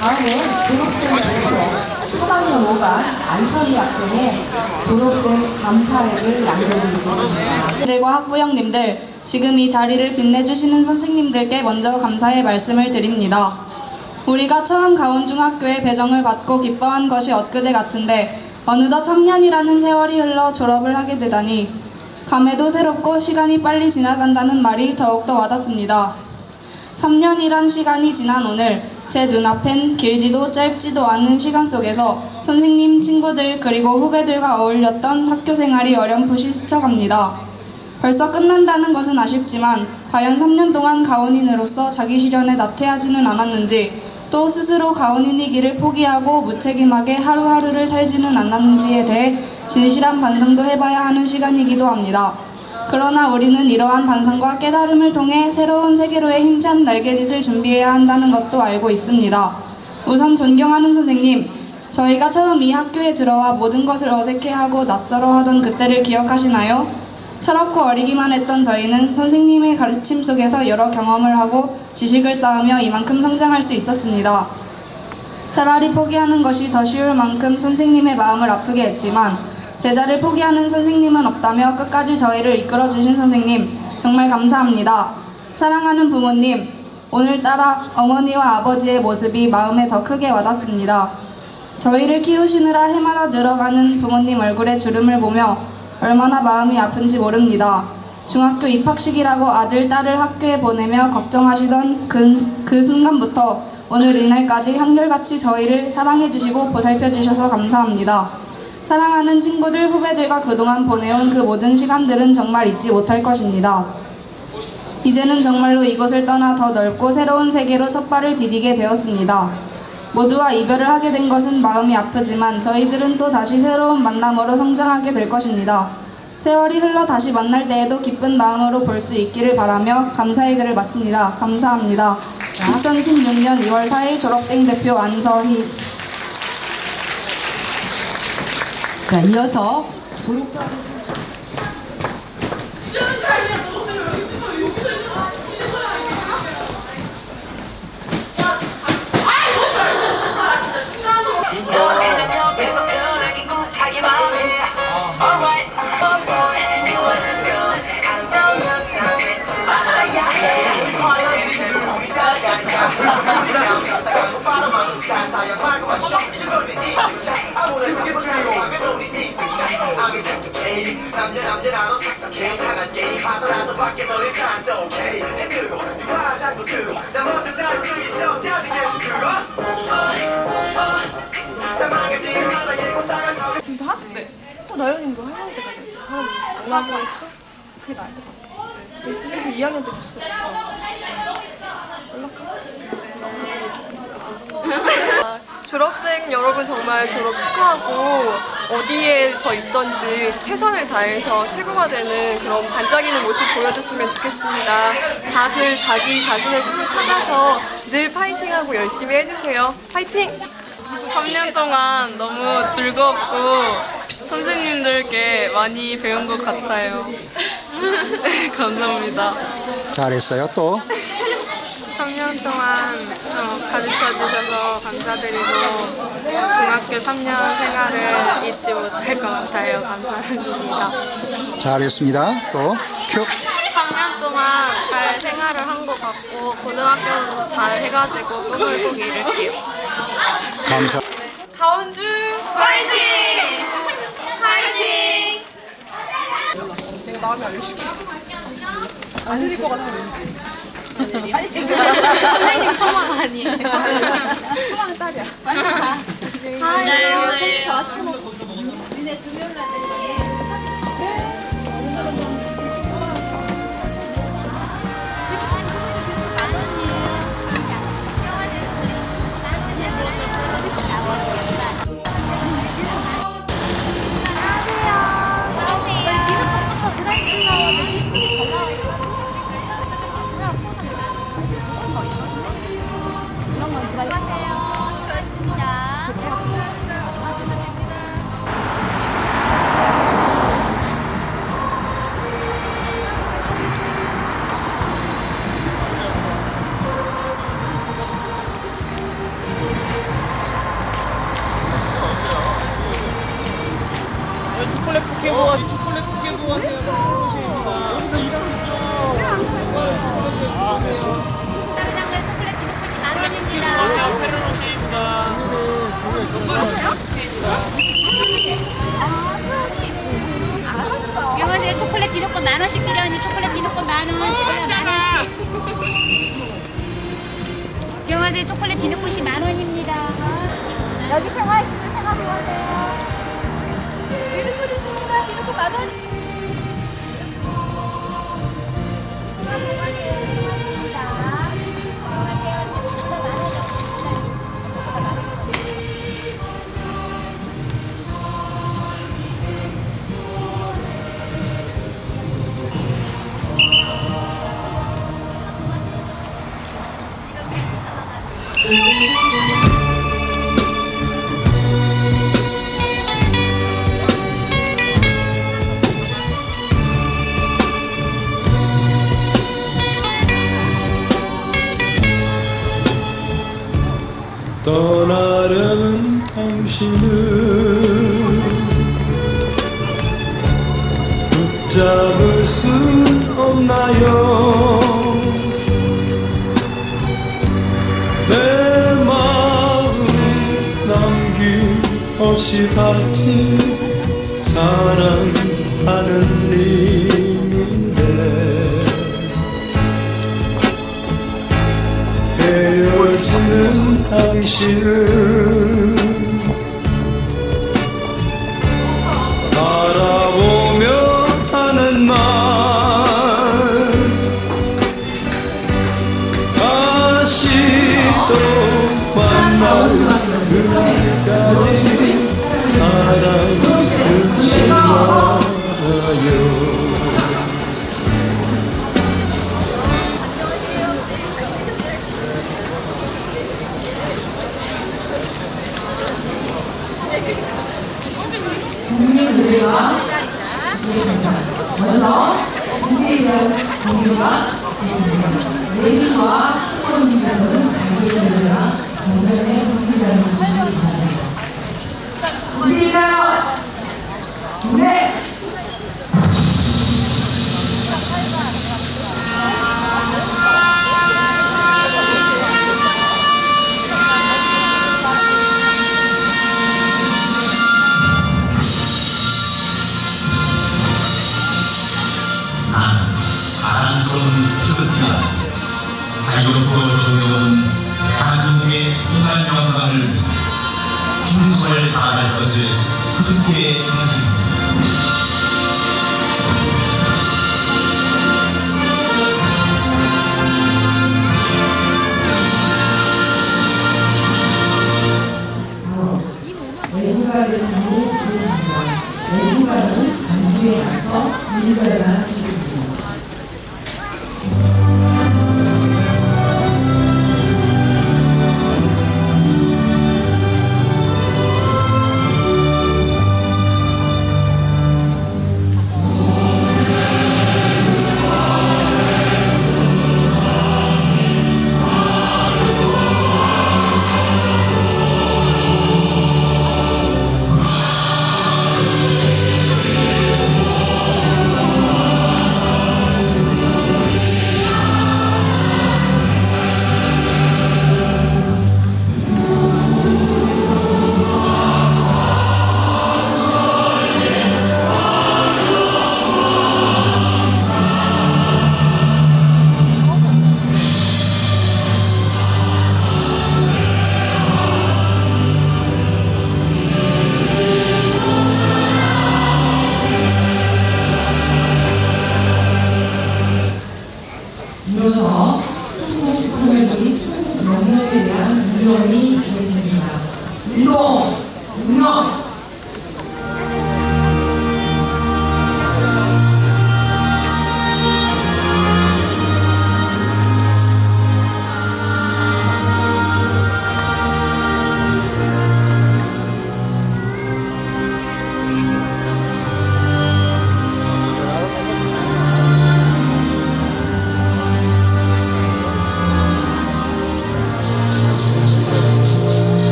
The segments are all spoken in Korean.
다음은 졸업생 대표 3학년 5반 안선희 학생의 졸업생 감사회를 남겨드리겠습니다. 들과 학부형님들, 지금 이 자리를 빛내주시는 선생님들께 먼저 감사의 말씀을 드립니다. 우리가 처음 가온중학교에 배정을 받고 기뻐한 것이 엊그제 같은데 어느덧 3년이라는 세월이 흘러 졸업을 하게 되다니 감회도 새롭고 시간이 빨리 지나간다는 말이 더욱더 와닿습니다. 3년이란 시간이 지난 오늘 제 눈앞엔 길지도 짧지도 않은 시간 속에서 선생님, 친구들 그리고 후배들과 어울렸던 학교 생활이 어렴풋이 스쳐갑니다. 벌써 끝난다는 것은 아쉽지만 과연 3년 동안 가온인으로서 자기 실현에 나태하지는 않았는지 또 스스로 가온인이기를 포기하고 무책임하게 하루하루를 살지는 않았는지에 대해 진실한 반성도 해봐야 하는 시간이기도 합니다. 그러나 우리는 이러한 반성과 깨달음을 통해 새로운 세계로의 힘찬 날개짓을 준비해야 한다는 것도 알고 있습니다. 우선 존경하는 선생님, 저희가 처음 이 학교에 들어와 모든 것을 어색해하고 낯설어 하던 그때를 기억하시나요? 철없고 어리기만 했던 저희는 선생님의 가르침 속에서 여러 경험을 하고 지식을 쌓으며 이만큼 성장할 수 있었습니다. 차라리 포기하는 것이 더 쉬울 만큼 선생님의 마음을 아프게 했지만 제자를 포기하는 선생님은 없다며 끝까지 저희를 이끌어주신 선생님 정말 감사합니다. 사랑하는 부모님 오늘따라 어머니와 아버지의 모습이 마음에 더 크게 와닿습니다. 저희를 키우시느라 해마다 늘어가는 부모님 얼굴에 주름을 보며 얼마나 마음이 아픈지 모릅니다. 중학교 입학식이라고 아들, 딸을 학교에 보내며 걱정하시던 그, 그 순간부터 오늘 이날까지 한결같이 저희를 사랑해주시고 보살펴주셔서 감사합니다. 사랑하는 친구들, 후배들과 그동안 보내온 그 모든 시간들은 정말 잊지 못할 것입니다. 이제는 정말로 이곳을 떠나 더 넓고 새로운 세계로 첫 발을 디디게 되었습니다. 모두와 이별을 하게 된 것은 마음이 아프지만 저희들은 또 다시 새로운 만남으로 성장하게 될 것입니다. 세월이 흘러 다시 만날 때에도 기쁜 마음으로 볼 수 있기를 바라며 감사의 글을 마칩니다. 감사합니다. 2016년 2월 4일 졸업생 대표 안서희 자, 이어서 졸업 네? 네. 어, 했어. 사람이 안 나고 있어? 그게 나을 것 2학년 때 됐어. 졸업생 여러분 정말 졸업 축하하고 어디에서 있던지 최선을 다해서 최고가 되는 그런 반짝이는 모습 보여줬으면 좋겠습니다. 다들 자기 자신의 꿈을 찾아서 늘 파이팅하고 열심히 해주세요. 파이팅! 3년 동안 너무 즐겁고 선생님들께 많이 배운 것 같아요. 감사합니다. 잘했어요. 또 3년 동안 어, 가르쳐 주셔서 감사드리고 중학교 3년 생활을 잊지 못할 것 같아요. 감사드립니다. 잘했습니다. 또 큐. 3년 동안 잘 생활을 한 것 같고 고등학교도 잘 해가지고 꿈을 꼭 이룰게요. 감사. 가운주 파이팅! 파이팅! 선생님 소망 아니에요. 소망 딸이야. 안녕하세요. 도와주세요. 초콜릿 비누권 만 원씩 필요하니 초콜릿 비누권 만 원, 초콜릿 만 원씩. 영화제 초콜릿 비누권이 만 원입니다. 여기 생활 있으면 생활 좋아하세요. 비누권 있습니다. 비누권 만 원. 떠나려는 당신을 붙잡을 수 是 국민 노래와 드리겠습니다. 먼저 국민이란 공유가 드리겠습니다. 레빈과 호로님께서는 자기의 노래와 정면에 분주함을 주시기 바랍니다. 국민이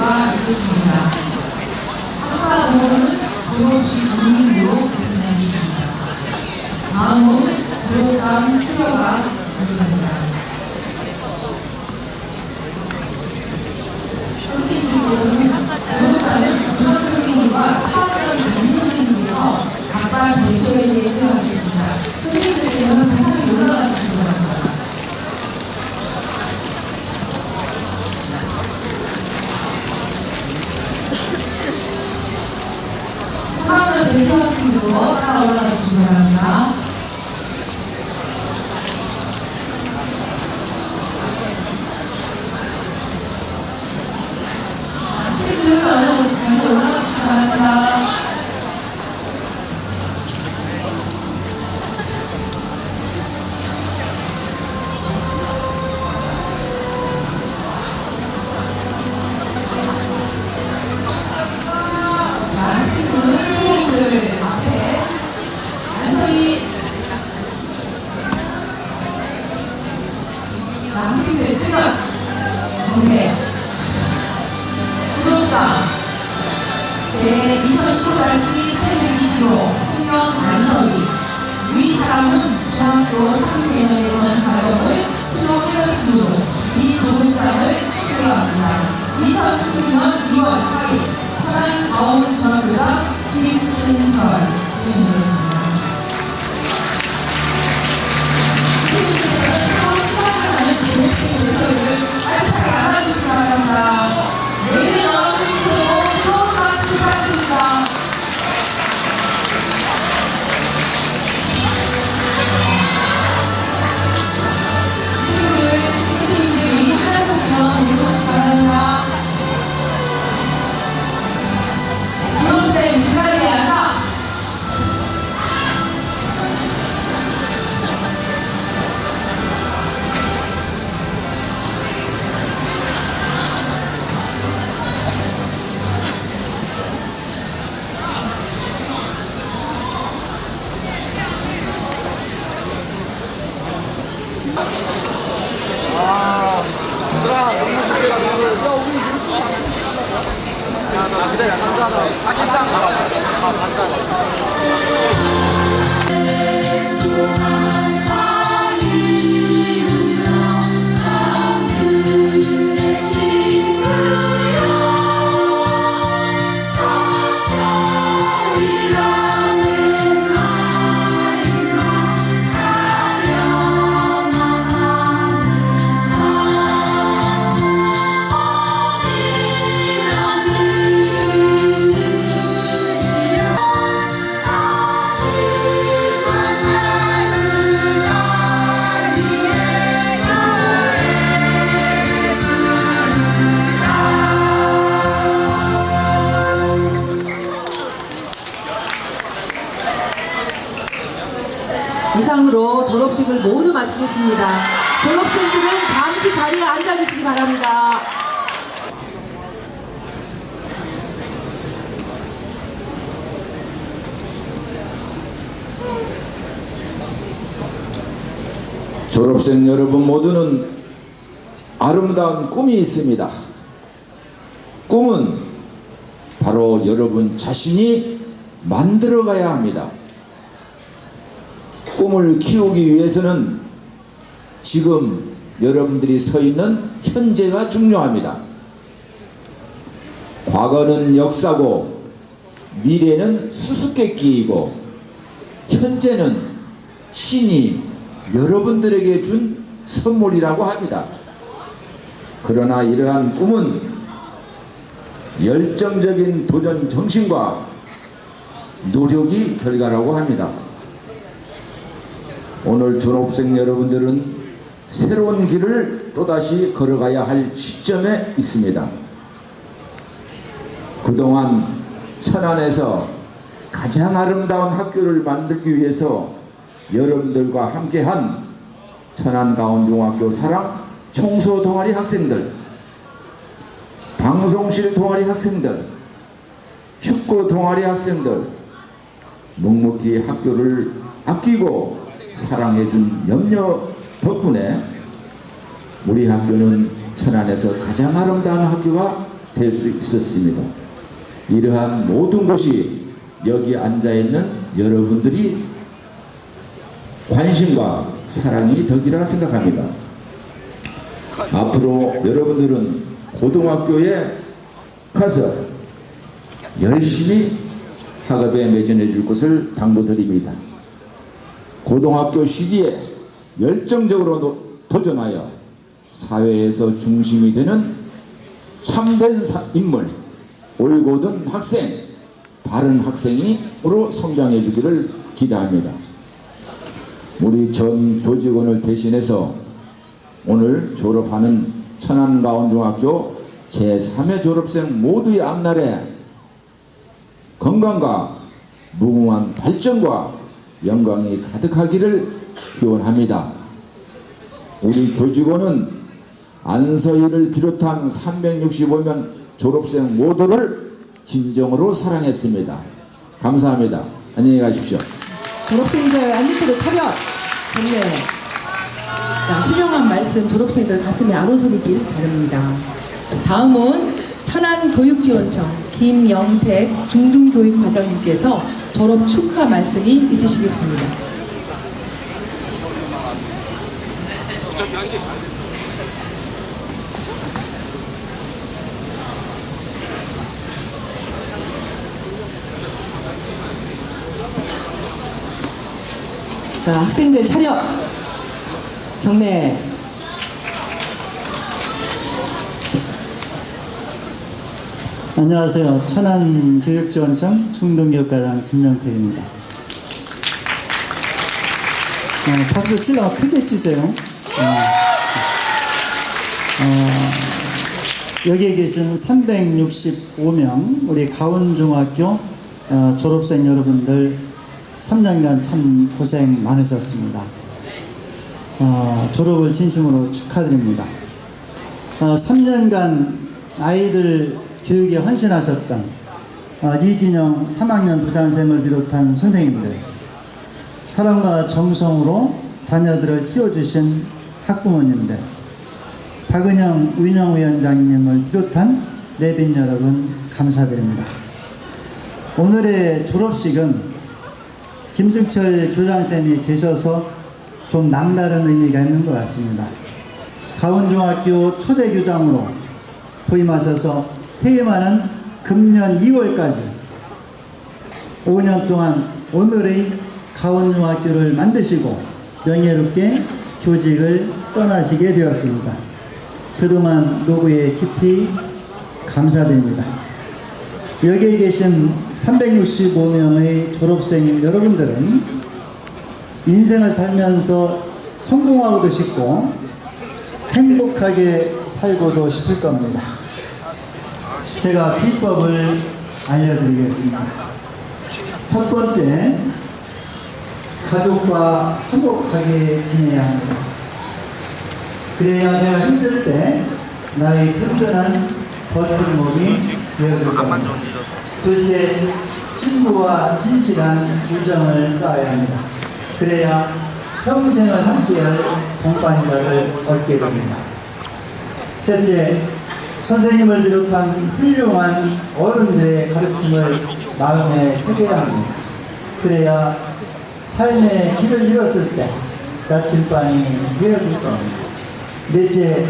이유가 있겠습니다. 학사 부모는 졸업식 운임으로 진행했습니다. 다음은 졸업감 수여가 있습니다. 선생님께서는 졸업자는 부전 선생님과 4학년 담임 선생님께서 각각 대표에 대해 수여하겠습니다. 선생님들께서는 항상 올라가 주시기 바랍니다. 사학년 대표 학생으로 따라 올라가 주시기 바랍니다. 2016년 2월 4일 천안 가온 전화교장 김승철 교수님이었습니다. 모두 마치겠습니다. 졸업생들은 잠시 자리에 앉아주시기 바랍니다. 졸업생 여러분 모두는 아름다운 꿈이 있습니다. 꿈은 바로 여러분 자신이 만들어가야 합니다. 꿈을 키우기 위해서는 지금 여러분들이 서 있는 현재가 중요합니다. 과거는 역사고 미래는 수수께끼이고 현재는 신이 여러분들에게 준 선물이라고 합니다. 그러나 이러한 꿈은 열정적인 도전 정신과 노력이 결과라고 합니다. 오늘 졸업생 여러분들은 새로운 길을 또다시 걸어가야 할 시점에 있습니다. 그동안 천안에서 가장 아름다운 학교를 만들기 위해서 여러분들과 함께한 천안가온중학교 사랑 청소 동아리 학생들, 방송실 동아리 학생들, 축구 동아리 학생들, 묵묵히 학교를 아끼고 사랑해준 염려 덕분에 우리 학교는 천안에서 가장 아름다운 학교가 될 수 있었습니다. 이러한 모든 것이 여기 앉아 있는 여러분들이 관심과 사랑이 덕이라 생각합니다. 앞으로 여러분들은 고등학교에 가서 열심히 학업에 매진해 줄 것을 당부드립니다. 고등학교 시기에 열정적으로 노- 도전하여 사회에서 중심이 되는 참된 사- 인물, 올곧은 학생, 바른 학생으로 성장해 주기를 기대합니다. 우리 전 교직원을 대신해서 오늘 졸업하는 천안가온중학교 제3회 졸업생 모두의 앞날에 건강과 무궁한 발전과 영광이 가득하기를 기원합니다. 우리 교직원은 안서희를 비롯한 365명 졸업생 모두를 진정으로 사랑했습니다. 감사합니다. 안녕히 가십시오. 졸업생들 안전대로 차렷! 경례. 자, 훌륭한 말씀 졸업생들 가슴에 아로서리길 바랍니다. 다음은 천안교육지원청 김영택 중등교육과장님께서 졸업 축하 말씀이 있으시겠습니다. 자, 학생들 차렷! 경례. 안녕하세요. 천안교육지원청 중등교육과장 김영택입니다. 어, 박수 치려면 크게 치세요. 어, 어, 여기에 계신 365명 우리 가운중학교 어, 졸업생 여러분들 3년간 참 고생 많으셨습니다. 어, 졸업을 진심으로 축하드립니다. 어, 3년간 아이들 교육에 헌신하셨던 어, 이진영 3학년 부장쌤을 비롯한 선생님들, 사랑과 정성으로 자녀들을 키워주신 학부모님들, 박은영 운영위원장님을 비롯한 내빈 여러분 감사드립니다. 오늘의 졸업식은 김승철 교장쌤이 계셔서 좀 남다른 의미가 있는 것 같습니다. 가운중학교 초대 교장으로 부임하셔서 퇴임하는 금년 2월까지 5년 동안 오늘의 가운중학교를 만드시고 명예롭게 교직을 떠나시게 되었습니다. 그동안 노고에 깊이 감사드립니다. 여기에 계신 365명의 졸업생 여러분들은 인생을 살면서 성공하고도 싶고 행복하게 살고도 싶을 겁니다. 제가 비법을 알려드리겠습니다. 첫 번째, 가족과 화목하게 지내야 합니다. 그래야 내가 힘들 때 나의 든든한 버팀목이 되어줄 겁니다. 둘째, 친구와 진실한 우정을 쌓아야 합니다. 그래야 평생을 함께할 동반자를 얻게 됩니다. 셋째, 선생님을 비롯한 훌륭한 어른들의 가르침을 마음에 새겨야 합니다. 그래야 삶의 길을 잃었을 때 나침반이 되어줄 겁니다. 넷째,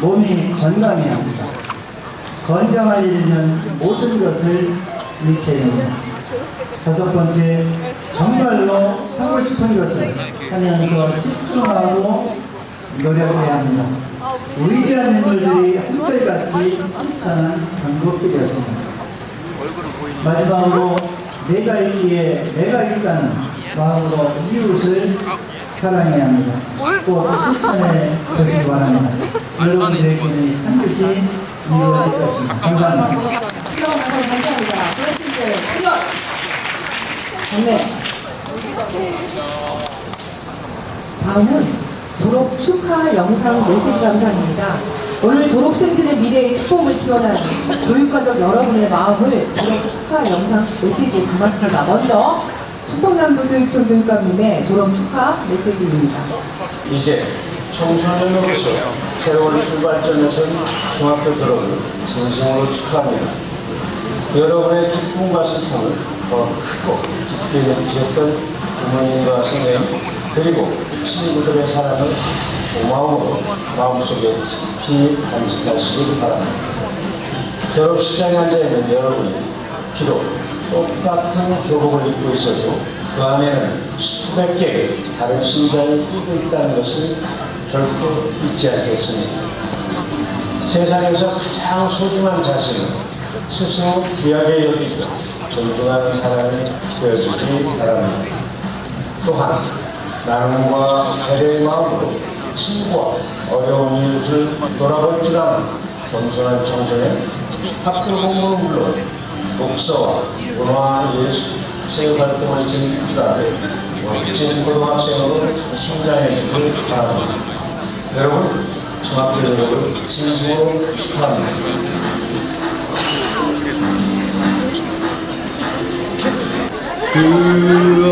몸이 건강해야 합니다. 건강할 일이면 모든 것을 잃게 됩니다. 다섯 번째, 정말로 하고 싶은 것을 하면서 집중하고 노력해야 합니다. 위대한 인물들이 한결같이 실천한 방법들이었습니다. 마지막으로 내가 있기에 내가 있다는 마음으로 이웃을 사랑해야 합니다. 꼭 실천해 보시기 바랍니다. 여러분들에게는 반드시 이루어질 것입니다. 감사합니다. 감사합니다. 경례. 다음은 졸업 축하 영상 메시지 감상입니다. 오늘 졸업생들의 미래의 축복을 기원하는 교육가족 여러분의 마음을 졸업 축하 영상 메시지에 담았습니다. 먼저 충청남도 교육청 교육감님의 졸업 축하 메시지입니다. 이제 청소년으로서 새로운 출발점에 선 중학교 졸업을 진심으로 축하합니다. 여러분의 기쁨과 슬픔을 더 크고 깊이 느끼셨던 부모님과 선생님 그리고 친구들의 사랑을 고마움으로 마음속에 깊이 간직하시길 바랍니다. 졸업식장에 앉아있는 여러분이 비록 똑같은 교복을 입고 있어도 그 안에는 수백 개의 다른 심장이 뛰고 있다는 것을 결코 잊지 않겠습니다. 세상에서 가장 소중한 자신을 스스로 귀하게 여기고 존중하는 사람이 되어주기 바랍니다. 또한 나눔과 배려의 마음으로 친구와 어려운 이웃을 돌아볼 줄 아는 겸손한 청소년 학교 공부는 물론 독서와 문화 예술 체육 활동을 즐길 줄 아는 멋진 고등학생으로 성장해 주길 바랍니다. 여러분 중학교 졸업을 진심으로 축하합니다. 그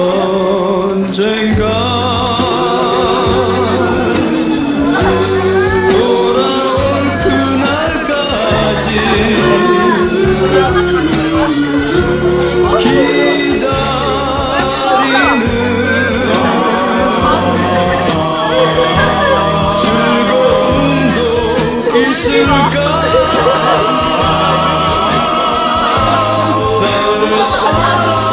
언젠가 돌아올 그날까지 기다리는 즐거움도 있을까? 나를 사랑